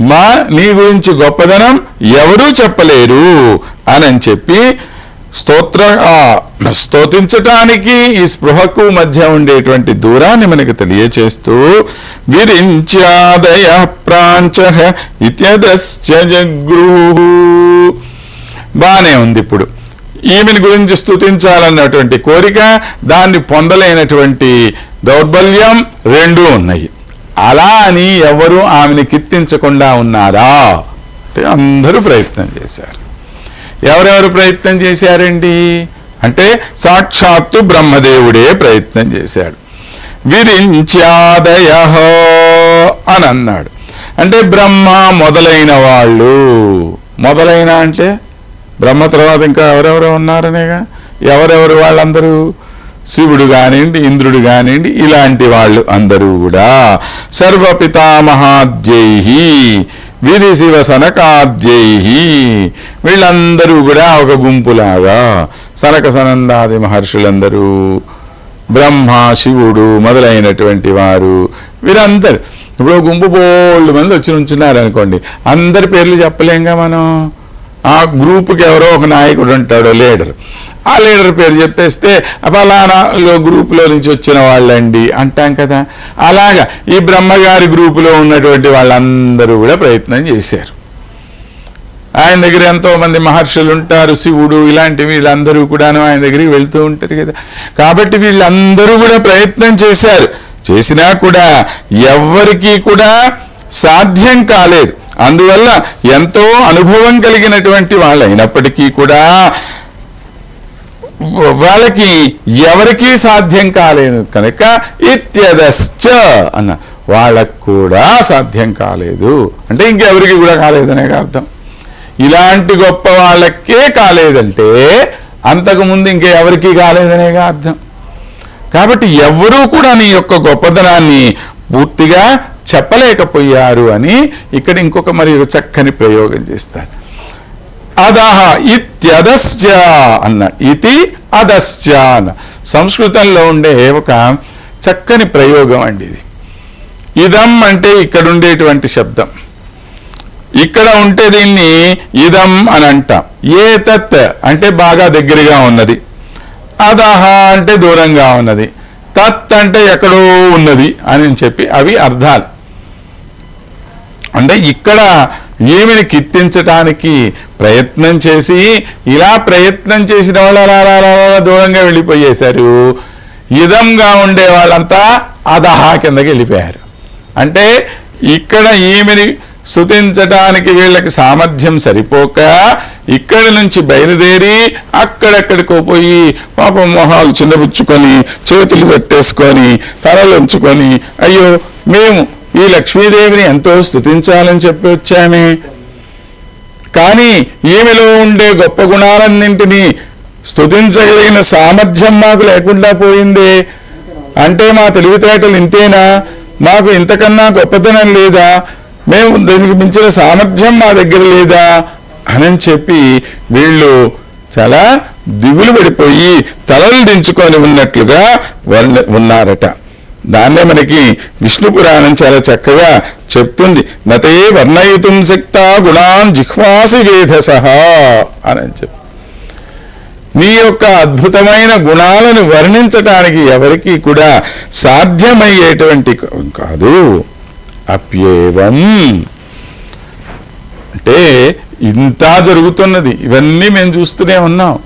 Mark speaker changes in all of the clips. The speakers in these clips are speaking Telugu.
Speaker 1: మా నీ గురించి గొప్పదనం ఎవరూ చెప్పలేరు అని చెప్పి స్తోత్ర స్తోతించటానికి ఈ స్పృహకు మధ్య ఉండేటువంటి దూరాన్ని మనకు తెలియచేస్తూ విరించాదయ ప్రాంచ ఇత్యదశ్చ జగృహు బానే ఉంది ఇప్పుడు. ఈమెను గురించి స్తుతించాలన్నటువంటి కోరిక దాన్ని పొందలేనటువంటి దౌర్బల్యం రెండూ ఉన్నాయి. అలా అని ఎవరు ఆమెని కీర్తించకుండా ఉన్నారా అంటే అందరూ ప్రయత్నం చేశారు. ఎవరెవరు ప్రయత్నం చేశారండి? అంటే సాక్షాత్తు బ్రహ్మదేవుడే ప్రయత్నం చేశాడు. విరించాదయ అని అన్నాడు. అంటే బ్రహ్మ మొదలైన వాళ్ళు. మొదలైన అంటే బ్రహ్మ తర్వాత ఇంకా ఎవరెవరు ఉన్నారనేగా? ఎవరెవరు వాళ్ళందరూ? శివుడు కానివ్వండి ఇంద్రుడు కానివ్వండి ఇలాంటి వాళ్ళు అందరూ కూడా సర్వపితామహాద్యై విధి శివ సనకాద్యై వీళ్ళందరూ కూడా ఒక గుంపులాగా సనక సనందాది మహర్షులందరూ బ్రహ్మ శివుడు మొదలైనటువంటి వారు వీరందరు. ఇప్పుడు గుంపు బోళ్ళు మంది వచ్చి ఉంచున్నారు అనుకోండి అందరి పేర్లు చెప్పలేంగా మనం? ఆ గ్రూపుకి ఎవరో ఒక నాయకుడు ఉంటాడో లీడర్. ఆ లీడర్ పేరు చెప్పేస్తే ఫలానా గ్రూపులో నుంచి వచ్చిన వాళ్ళండి అంటాం కదా. అలాగా ఈ బ్రహ్మగారి గ్రూపులో ఉన్నటువంటి వాళ్ళందరూ కూడా ప్రయత్నం చేశారు. ఆయన దగ్గర ఎంతోమంది మహర్షులు ఉంటారు శివుడు ఇలాంటి వీళ్ళందరూ కూడాను ఆయన దగ్గరికి వెళ్తూ ఉంటారు కదా. కాబట్టి వీళ్ళందరూ కూడా ప్రయత్నం చేశారు. చేసినా కూడా ఎవ్వరికీ కూడా సాధ్యం కాలేదు. అందువల్ల ఎంతో అనుభవం కలిగినటువంటి వాళ్ళు అయినప్పటికీ కూడా వాళ్ళకి ఎవరికీ సాధ్యం కాలేదు కనుక ఇత్యదశ్చ అన్న. వాళ్ళకు కూడా సాధ్యం కాలేదు. అంటే ఇంకెవరికి కూడా కాలేదనే అర్థం. ఇలాంటి గొప్ప వాళ్ళకే కాలేదంటే అంతకు ముందు ఇంకెవరికి కాలేదనేగా అర్థం. కాబట్టి ఎవ్వరూ కూడా నీ యొక్క గొప్పదనాన్ని పూర్తిగా చెప్పలేకపోయారు అని ఇక్కడ ఇంకొక మరి చక్కని ప్రయోగం చేస్తారు. అదహ ఇత్యదశ్చ అన్న. ఇది అదశ్చ అన్న. సంస్కృతంలో ఉండే ఒక చక్కని ప్రయోగం అండి ఇది. ఇదం అంటే ఇక్కడ ఉండేటువంటి శబ్దం. ఇక్కడ ఉంటే దీన్ని ఇదం అని అంటాం. ఏ తత్ అంటే బాగా దగ్గరగా ఉన్నది. అదహ అంటే దూరంగా ఉన్నది. తత్ అంటే ఎక్కడో ఉన్నది అని చెప్పి అవి అర్థాలు. అంటే ఇక్కడ ఈమెను కీర్తించటానికి ప్రయత్నం చేసి ఇలా ప్రయత్నం చేసిన వాళ్ళు అలా అలా దూరంగా వెళ్ళిపోయేశారు. ఇదంగా ఉండే వాళ్ళంతా అదహా కిందకి వెళ్ళిపోయారు. అంటే ఇక్కడ ఈమెని స్తుతించటానికి వీళ్ళకి సామర్థ్యం సరిపోక ఇక్కడి నుంచి బయలుదేరి అక్కడెక్కడికో పోయి పాపం మొహాలు చిన్నపుచ్చుకొని చేతులు పెట్టేసుకొని తలలు ఉంచుకొని అయ్యో మేము ఈ లక్ష్మీదేవిని ఎంతో స్థుతించాలని చెప్పి వచ్చామే. కానీ ఈమెలో ఉండే గొప్ప గుణాలన్నింటినీ స్థుతించగలిగిన సామర్థ్యం మాకు లేకుండా పోయిందే. అంటే మా తెలివితేటలు ఇంతేనా? మాకు ఇంతకన్నా గొప్పతనం లేదా? మేము దీనికి మించిన సామర్థ్యం మా దగ్గర లేదా? అని చెప్పి వీళ్ళు చాలా దిగులు పడిపోయి తలలు దించుకొని ఉన్నట్లుగా ఉన్నారట. దాన్నే మనకి విష్ణు పురాణం చాలా చక్కగా చెప్తుంది. నతే వర్ణయితుం శక్త గుణాన్ జిహ్వాసి వేధస అని చెప్పి. నీ యొక్క అద్భుతమైన గుణాలను వర్ణించటానికి ఎవరికి కూడా సాధ్యమయ్యేటువంటి కాదు. అప్యేవం. అంటే ఇంత జరుగుతున్నది. ఇవన్నీ మేము చూస్తూనే ఉన్నాం.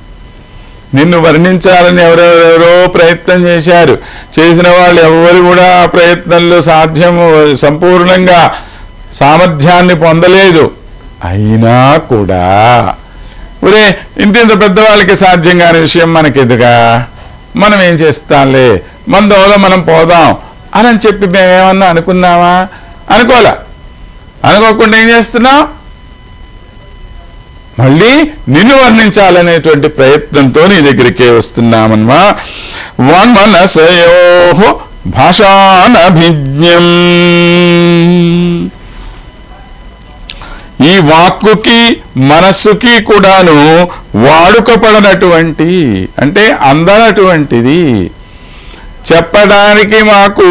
Speaker 1: నిన్ను వర్ణించాలని ఎవరెవరెవరో ప్రయత్నం చేశారు. చేసిన వాళ్ళు ఎవరు కూడా ఆ ప్రయత్నంలో సాధ్యము సంపూర్ణంగా సామర్థ్యాన్ని పొందలేదు. అయినా కూడా. ఒరే ఇంత ఇంత పెద్దవాళ్ళకి సాధ్యం కాని విషయం మనకెదుగా మనం ఏం చేస్తాంలే? మన దోవలో మనం పోదాం అని చెప్పి మేమేమన్నా అనుకున్నామా? అనుకోలే. అనుకోకుండా ఏం చేస్తున్నాం? మళ్ళీ నిన్ను వర్ణించాలనేటువంటి ప్రయత్నంతో నీ దగ్గరికే వస్తున్నామన్మా. వన్మనసయో భాషానభిజ్ఞం. ఈ వాక్కుకి మనస్సుకి కూడాను వాడుకపడనటువంటి అంటే అందనటువంటిది. చెప్పడానికి మాకు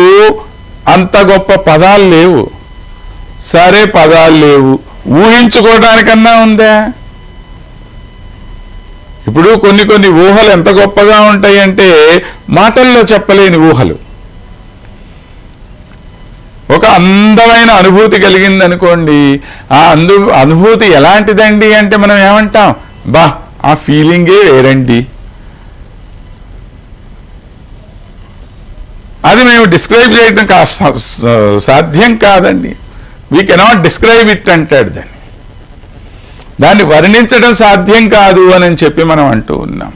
Speaker 1: అంత గొప్ప పదాలు లేవు. సరే పదాలు లేవు. ఊహించుకోవడానికన్నా ఉందా? ఇప్పుడు కొన్ని కొన్ని ఊహలు ఎంత గొప్పగా ఉంటాయంటే మాటల్లో చెప్పలేని ఊహలు. ఒక అందమైన అనుభూతి కలిగింది అనుకోండి ఆ అందు అనుభూతి ఎలాంటిదండి అంటే మనం ఏమంటాం బా ఆ ఫీలింగే వేరండి. అది మేము డిస్క్రైబ్ చేయడం కా సా- సాధ్యం కాదండి. వీ కెనాట్ డిస్క్రైబ్ ఇట్ అంటాడు దాన్ని. దాన్ని వర్ణించడం సాధ్యం కాదు అని చెప్పి మనం అంటూ ఉన్నాం.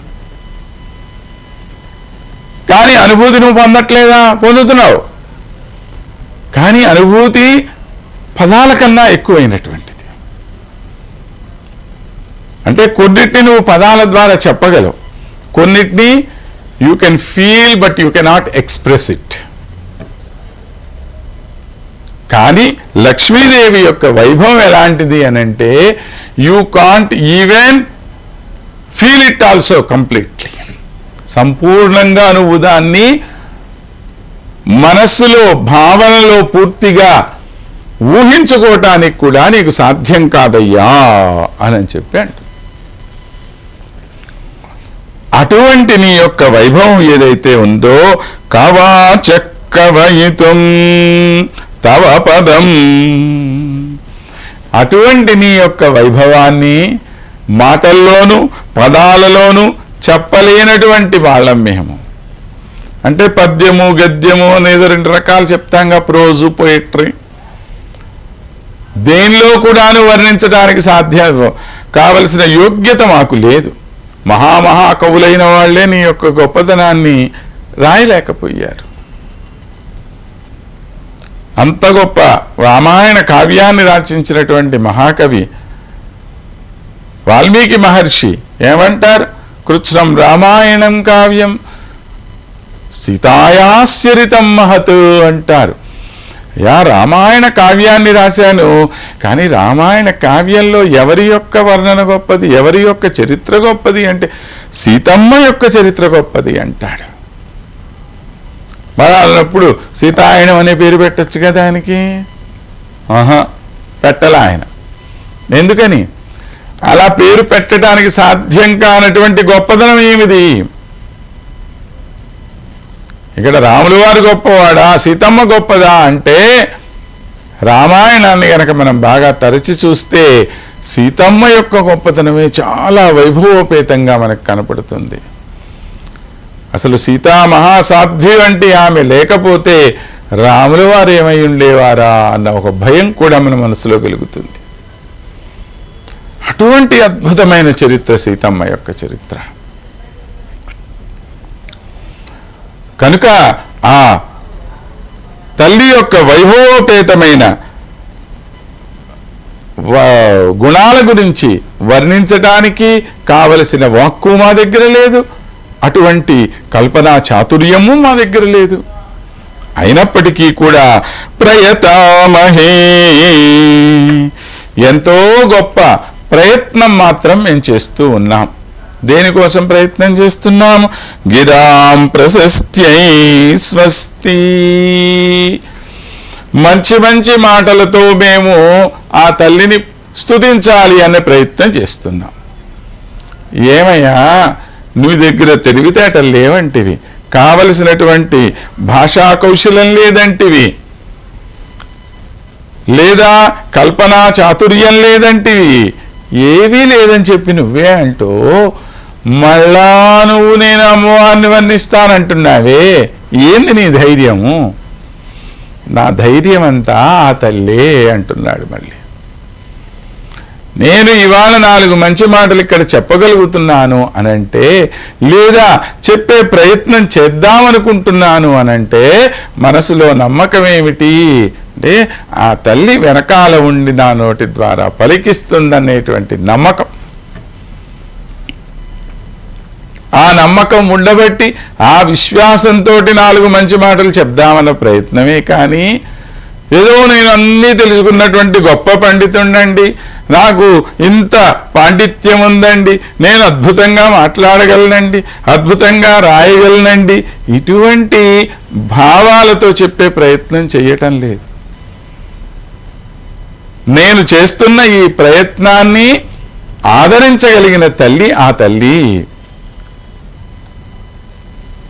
Speaker 1: కానీ అనుభూతి నువ్వు పొందట్లేదా? పొందుతున్నావు. కానీ అనుభూతి పదాల కన్నా ఎక్కువైనటువంటిది. అంటే కొన్నిటిని నువ్వు పదాల ద్వారా చెప్పగలవు. కొన్నిటిని you can feel but you cannot express it కానీ లక్ష్మీదేవి యొక్క వైభవం ఎలాంటిది అని అంటే you can't even feel it also completely సంపూర్ణంగా నువ్వు దాన్ని మనస్సులో భావనలో పూర్తిగా ఊహించుకోవటానికి కూడా నీకు సాధ్యం కాదయ్యా అని చెప్పి అంట అటువంటి నీ యొక్క వైభవం ఏదైతే ఉందో కవా చక్కవయితం తవ పదం. అటువంటి నీ యొక్క వైభవాన్ని మాటల్లోనూ పదాలలోనూ చెప్పలేనటువంటి వాళ్ళం మేము. అంటే పద్యము గద్యము అనేది రెండు రకాలు చెప్తాంగా ప్రోజు పోయిట్రీ. దేనిలో కూడాను వర్ణించడానికి సాధ్యం కావలసిన యోగ్యత మాకు లేదు. మహామహా కవులైన వాళ్ళే నీ యొక్క గొప్పతనాన్ని రాయలేకపోయారు. అంత గొప్ప రామాయణ కావ్యాన్ని రచించినటువంటి మహాకవి వాల్మీకి మహర్షి ఏమంటారు? కృత్స్నం రామాయణం కావ్యం సీతాయాశ్చరితం మహత్ అంటారు. యా రామాయణ కావ్యాన్ని రాశాను కానీ రామాయణ కావ్యంలో ఎవరి యొక్క వర్ణన గొప్పది? ఎవరి యొక్క చరిత్ర గొప్పది అంటే సీతమ్మ యొక్క చరిత్ర గొప్పది అంటాడు. మరాలన్నప్పుడు సీతాయనం అనే పేరు పెట్టచ్చు కదా ఆయనకి? ఆహా పెట్టల ఆయన. ఎందుకని? అలా పేరు పెట్టడానికి సాధ్యం కానటువంటి గొప్పదనం ఏమిది? ఇక్కడ రాములు వారు గొప్పవాడా? సీతమ్మ గొప్పదా? అంటే రామాయణాన్ని గనక మనం బాగా తరచి చూస్తే సీతమ్మ యొక్క గొప్పతనమే చాలా వైభవోపేతంగా మనకు కనపడుతుంది. అసలు సీతా మహాసాధ్వి వంటి ఆమె లేకపోతే రాముల వారు ఏమై ఉండేవారా అన్న ఒక భయం కూడా మన మనసులో కలుగుతుంది. అటువంటి అద్భుతమైన చరిత్ర సీతమ్మ యొక్క చరిత్ర. కనుక ఆ తల్లి యొక్క వైభవోపేతమైన గుణాల గురించి వర్ణించటానికి కావలసిన వాక్కు మా దగ్గర లేదు. అటువంటి కల్పనా చాతుర్యము మా దగ్గర లేదు. అయినప్పటికీ కూడా ప్రయతామహే. ఎంతో గొప్ప ప్రయత్నం మాత్రం మేము చేస్తూ ఉన్నాం. దేనికోసం ప్రయత్నం చేస్తున్నాము గిరాం ప్రశస్త్యై స్వస్తి. మంచి మంచి మాటలతో మేము ఆ తల్లిని స్తుతించాలి అనే ప్రయత్నం చేస్తున్నాం. ఏమయ్యా? నీ దగ్గర తెలివితేటలు లేవంటివి కావలసినటువంటి భాషా కౌశలం లేదంటివి లేదా కల్పనా చాతుర్యం లేదంటివి ఏవీ లేదని చెప్పి నువ్వే అంటూ మళ్ళా నువ్వు నేను అమ్మవారిని వర్ణిస్తానంటున్నావే. ఏంది నీ ధైర్యము? నా ధైర్యం అంతా ఆ తల్లే అంటున్నాడు మళ్ళీ. నేను ఇవాళ నాలుగు మంచి మాటలు ఇక్కడ చెప్పగలుగుతున్నాను అనంటే లేదా చెప్పే ప్రయత్నం చేద్దామనుకుంటున్నాను అనంటే మనసులో నమ్మకం ఏమిటి? అంటే ఆ తల్లి వెనకాల ఉండి నా నోటి ద్వారా పలికిస్తుందనేటువంటి నమ్మకం. ఆ నమ్మకం ఉండబట్టి ఆ విశ్వాసంతో నాలుగు మంచి మాటలు చెప్దామన్న ప్రయత్నమే కానీ ఏదో నేను అన్నీ తెలుసుకున్నటువంటి గొప్ప పండితుండండి. నాకు ఇంత పాండిత్యం ఉందండి నేను అద్భుతంగా మాట్లాడగలనండి. అద్భుతంగా రాయగలనండి. ఇటువంటి భావాలతో చెప్పే ప్రయత్నం చేయటం లేదు. నేను చేస్తున్న ఈ ప్రయత్నాన్ని ఆదరించగలిగిన తల్లి ఆ తల్లి.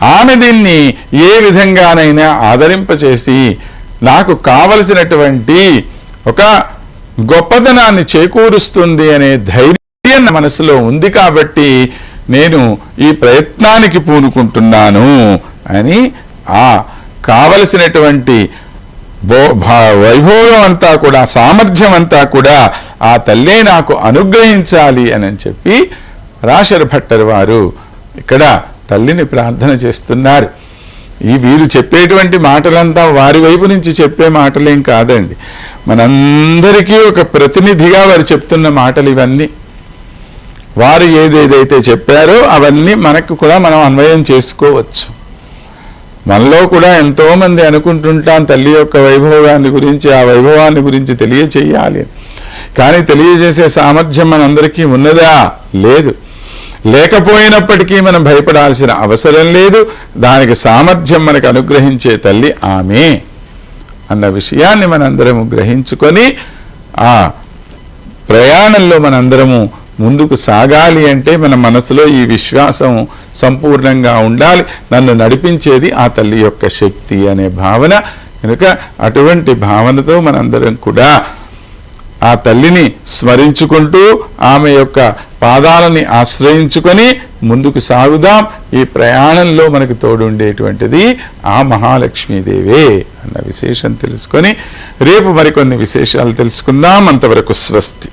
Speaker 1: ఆమె దీన్ని ఏ విధంగానైనా ఆదరింపచేసి నాకు కావలసినటువంటి ఒక గొప్పతనాన్ని చేకూరుస్తుంది అనే ధైర్యం నా మనసులో ఉంది కాబట్టి నేను ఈ ప్రయత్నానికి పూనుకుంటున్నాను అని ఆ కావలసినటువంటి వైభవం అంతా కూడా సామర్థ్యం అంతా కూడా ఆ తల్లే నాకు అనుగ్రహించాలి అని చెప్పి రాశర భట్టర్ వారు ఇక్కడ తల్లిని ప్రార్థన చేస్తున్నారు. ఈ వీరు చెప్పేటువంటి మాటలంతా వారి వైపు నుంచి చెప్పే మాటలేం కాదండి. మనందరికీ ఒక ప్రతినిధిగా వారు చెప్తున్న మాటలు ఇవన్నీ. వారు ఏదేదైతే చెప్పారో అవన్నీ మనకు కూడా మనం అన్వయం చేసుకోవచ్చు. మనలో కూడా ఎంతోమంది అనుకుంటుంటాం తల్లి యొక్క వైభవాన్ని గురించి ఆ వైభవాన్ని గురించి తెలియచేయాలి. అని. కానీ తెలియజేసే సామర్థ్యం మనందరికీ ఉన్నదా? లేదు. లేకపోయినప్పటికీ మనం భయపడాల్సిన అవసరం లేదు. దానికి సామర్థ్యం మనకు అనుగ్రహించే తల్లి ఆమె అన్న విషయాన్ని మనందరము గ్రహించుకొని ఆ ప్రయాణంలో మనందరము ముందుకు సాగాలి అంటే మన మనసులో ఈ విశ్వాసం సంపూర్ణంగా ఉండాలి. నన్ను నడిపించేది ఆ తల్లి యొక్క శక్తి అనే భావన. కనుక అటువంటి భావనతో మనందరం కూడా ఆ తల్లిని స్మరించుకుంటూ ఆమె యొక్క పాదాలని ఆశ్రయించుకొని ముందుకు సాగుదాం. ఈ ప్రయాణంలో మనకు తోడుండేటువంటిది ఆ మహాలక్ష్మీదేవే అన్న విశేషం తెలుసుకొని రేపు మరికొన్ని విశేషాలు తెలుసుకుందాం. అంతవరకు స్వస్తి.